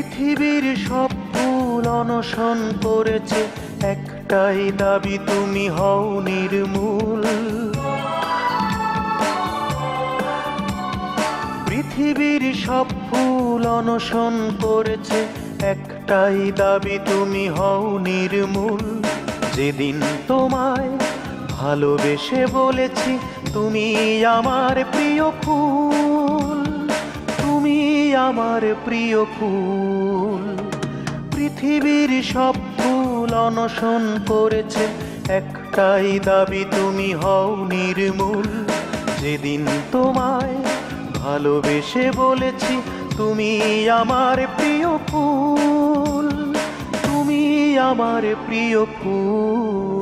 পৃথিবীর সব ফুল অনশন করেছে, একটাই দাবি, তুমি হও নির্মূল। পৃথিবীর সব ফুল অনশন করেছে, একটাই দাবি, তুমি হও নির্মূল। যেদিন তোমায় ভালোবেসে বলেছি, তুমি আমার প্রিয় ফুল। আমার প্রিয় ফুল। পৃথিবীর সব ফুল অনশন করেছে। একটাই দাবি, তুমি হও নির্মূল। যেদিন তোমায় ভালোবেসে বলেছি, তুমি আমার প্রিয় ফুল। তুমি আমার প্রিয় ফুল।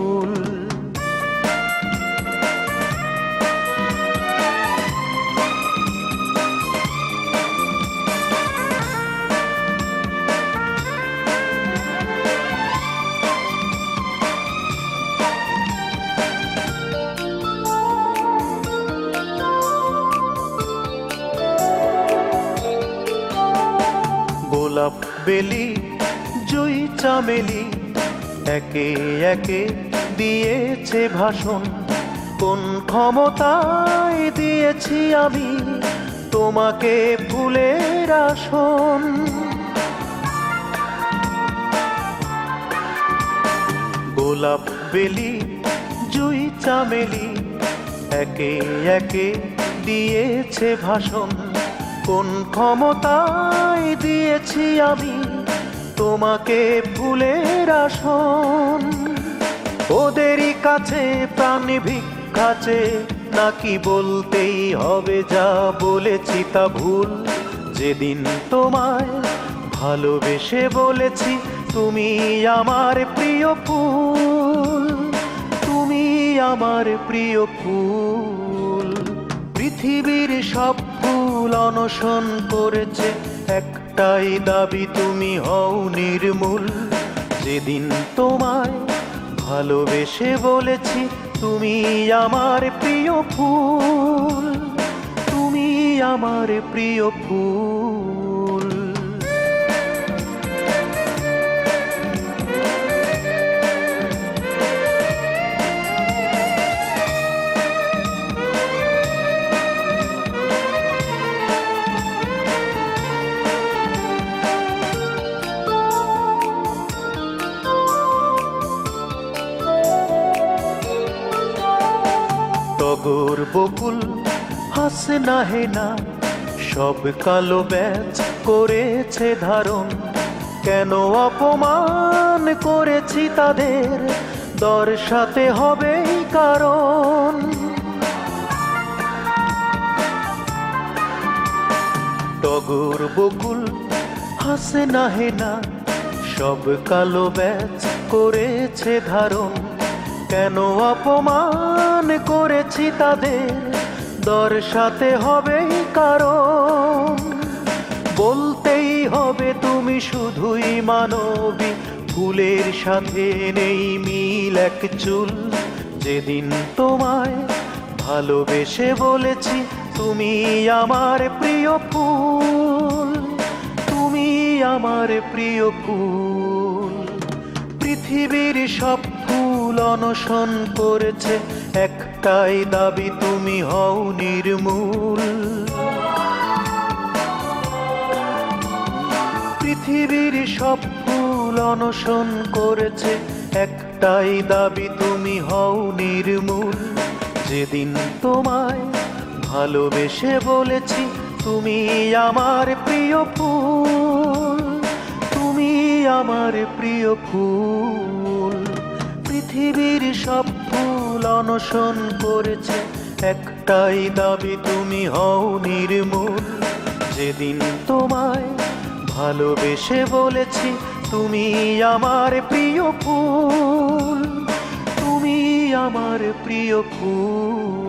বেলি, জুই চামেলি, একে একে দিয়েছে ভাষণ। কোন ক্ষমতায় দিয়েছি আমি তোমাকে ফুলের আসন। গোলাপ বেলি, জুই চামেলি, একে একে দিয়েছে ভাষণ। কোন ক্ষমতায় দিয়েছি আমি তোমাকে ফুলের আসন। ওদেরই কাছে প্রাণ ভিক্ষাছে নাকি বলতেই হবে যা বলেছি তা ভুল। যেদিন তোমায় ভালোবেসে বলেছি, তুমি আমার প্রিয় ফুল। তুমি আমার প্রিয় ফুল। পৃথিবীর সব ফুল অনশন করেছে, একটাই দাবি তুমি হও নির্মূল। যেদিন তোমায় ভালোবেসে বলেছি, তুমি আমার প্রিয় ফুল। তুমি আমার প্রিয় ফুল। টগর বকুল, হাসে না হে না। সব কালো ব্যাচ করেছে ধারণ। কেন অপমান করেছি তাদের? দর্শাতে হবেই কারণ। টগর বকুল, হাসে না হে না। সব কালো ব্যাচ করেছে ধারণ। কেন অপমান করেছি তাদের? দর্শাতে হবে কারণ। বলতেই হবে তুমি শুধুই মানবী। ফুলের সাথে নেই মিল এক চুল। যেদিন তোমায় ভালোবেসে বলেছি, তুমি আমার প্রিয় ফুল। তুমি আমার প্রিয় ফুল। পৃথিবীর সব ফুল অনশন করেছে, একটাই দাবি, তুমি হও নির্মূল। পৃথিবীর সব ফুল অনশন করেছে, একটাই দাবি, তুমি হও নির্মূল। যেদিন তোমায় ভালোবেসে বলেছি, তুমি আমার প্রিয় ফুল, তুমি আমার প্রিয় ফুল। পৃথিবীর সব ফুল অনশন করেছে। একটাই দাবি, তুমি হও নির্মূল। যেদিন তোমায় ভালোবেসে বলেছি, তুমি আমার প্রিয় ফুল। তুমি আমার প্রিয় ফুল।